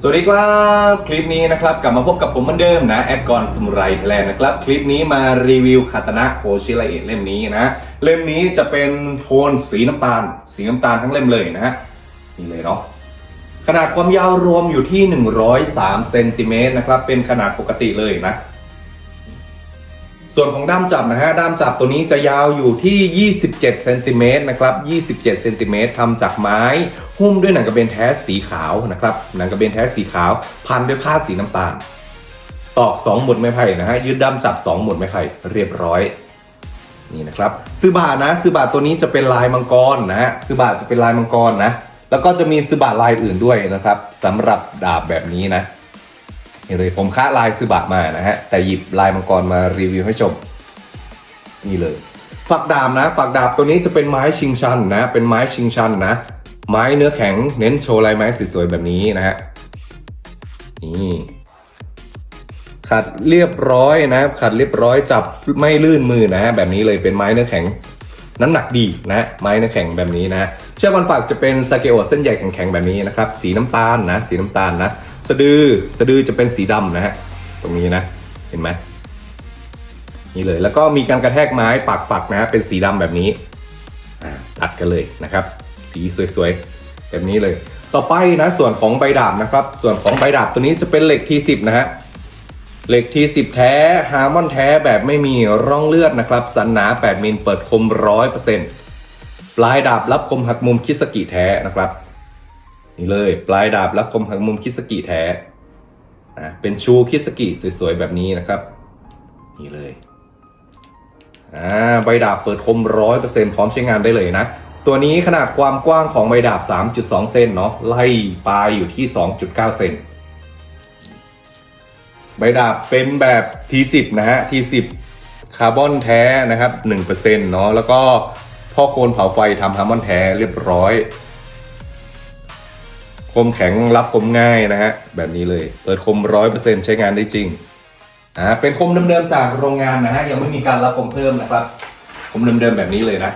สวัสดีครับ คลิปนี้นะครับกลับมาพบกับผมเหมือนเดิมนะแอดกอนสมุไรไทยแลนด์นะครับ คลิปนี้มารีวิวคาตนะโคชิไลเอะเล่มนี้นะ เล่มนี้จะเป็นโทนสีน้ำตาล สีน้ำตาลทั้งเล่มเลยนะฮะนี่เลยเนาะขนาดความยาวรวมอยู่ที่ 103เซนติเมตรนะครับเป็นขนาดปกติเลยนะ ส่วนของด้ามจับนะฮะด้ามจับตัวนี้จะยาวอยู่ที่ 27เซนติเมตรนะครับ27เซนติเมตรทำจากไม้ หุ้มด้วยหนังกระเบนแท้สีขาวนะครับหนังกระเบนแท้สีขาว พันด้วยผ้าสีน้ำตาล ตอก 2 หมุดไม้ไผ่นะฮะยืดด้ามจับ 2 หมุดไม้ไผ่เรียบร้อยนี่นะครับซื้อบานะซื้อบาตัวนี้จะเป็นลายมังกรนะฮะซื้อบาจะเป็นลายมังกรนะแล้วก็จะมีซื้อบาลายอื่นด้วยนะครับสำหรับดาบแบบนี้นะ นี่เลยผมค้าลายซื้อบะมานะฮะ แต่หยิบลายมังกรมารีวิวให้ชม นี่เลย ฝักดาบนะฝักดาบตัวนี้จะเป็นไม้ชิงชันนะ เป็นไม้ชิงชันนะ ไม้เนื้อแข็งเน้นโชว์ลายไม้สวยๆแบบนี้นะฮะ นี่ขัดเรียบร้อยนะขัดเรียบร้อยจับไม่ลื่นมือนะแบบนี้เลยเป็นไม้เนื้อแข็ง น้ำหนักดีนะไม้นื้อแข็งแบบนี้นะ เชือกมันฝักจะเป็นสเกโอเส้นใหญ่แข็งๆแบบนี้นะครับ สีน้ำตาลนะ สีน้ำตาลนะ สะดือสะดือจะเป็นสีดำนะฮะตรงนี้นะเห็นไหมนี่เลยแล้วก็มีการกระแทกไม้ปากฝักนะเป็นสีดำแบบนี้ตัดกันเลยนะครับ สีสวยๆแบบนี้เลย ต่อไปนะส่วนของใบดาบนะครับ ส่วนของใบดาบตัวนี้จะเป็นเหล็กทีสิบนะฮะ เหล็กทีสิบแท้ฮาร์มอนแท้แบบไม่มีร่องเลือดนะครับ สันหนา 8มิลเปิดคม 100%ปลายดาบรับคมหักมุมคิสกิแท้นะครับ นี่เลย ปลายดาบรับคมหักมุมคิสกิแท้นะเป็นชูคิสกิสวยๆ แบบนี้นะครับ นี่เลยอ่าใบดาบเปิดคม 100%พร้อมใช้งานได้เลยนะตัวนี้ขนาดความกว้างของใบดาบ 3.2 เซนเนาะไล่ปลายอยู่ที่ 2.9 เซน ใบดาบเป็นแบบ T10 นะฮะ T10 คาร์บอนแท้นะครับ1%เนาะแล้วก็พ่อโคนเผาไฟทำฮาร์มอนแท้เรียบร้อย คมแข็งรับคมง่ายนะฮะ แบบนี้เลย เปิดคม 100%ใช้งานได้จริงอ่าเป็นคมเดิมๆจากโรงงานนะฮะ ยังไม่มีการรับคมเพิ่มนะครับ คมเดิมๆแบบนี้เลยนะ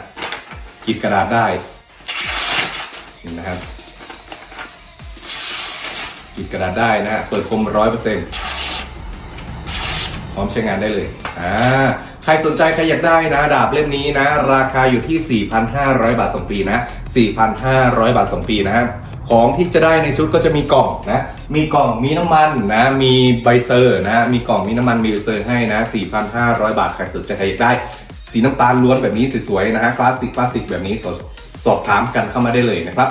กรีดกระดาษได้นะครับกรีดกระดาษได้นะฮะ เปิดคมร้อยเปอ พร้อมใช้งานได้เลยอ่าใครสนใจใครอยากได้นะ ดาบเล่มนี้นะ ราคาอยู่ที่ 4,500 บาทส่งฟรีนะ 4,500 บาทส่งฟรีนะของที่จะได้ในชุดก็จะมีกล่องนะ มีกล่องมีน้ำมันนะ มีใบเซอร์นะ มีกล่องมีน้ำมันมีเซอร์ให้นะ 4,500 บาทใครสนใจใครอยากได้ สีน้ำตาลล้วนแบบนี้สวยๆนะฮะคลาสสิกคลาสสิกแบบนี้สอบสอบถามกันเข้ามาได้เลยนะครับ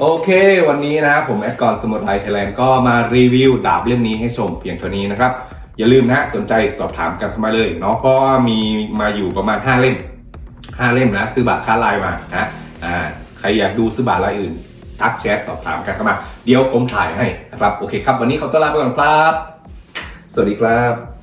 โอเค วันนี้นะ ผมแอดกอนสมุทรไทยไทยแลนด์ก็มารีวิวดาบเล่มนี้ให้ชมเพียงเท่านี้นะครับ อย่าลืมนะสนใจสอบถามกันเข้ามาเลยเนาะเพราะว่ามีมาอยู่ประมาณ 5 เล่ม 5 เล่มนะซื้อบาทค่าลายมานะอ่าใครอยากดูซื้อบาทรายอื่น ทักแชทสอบถามกันเข้ามา เดี๋ยวผมถ่ายให้นะครับ โอเคครับ วันนี้ขอตัวลาไปก่อนครับ สวัสดีครับ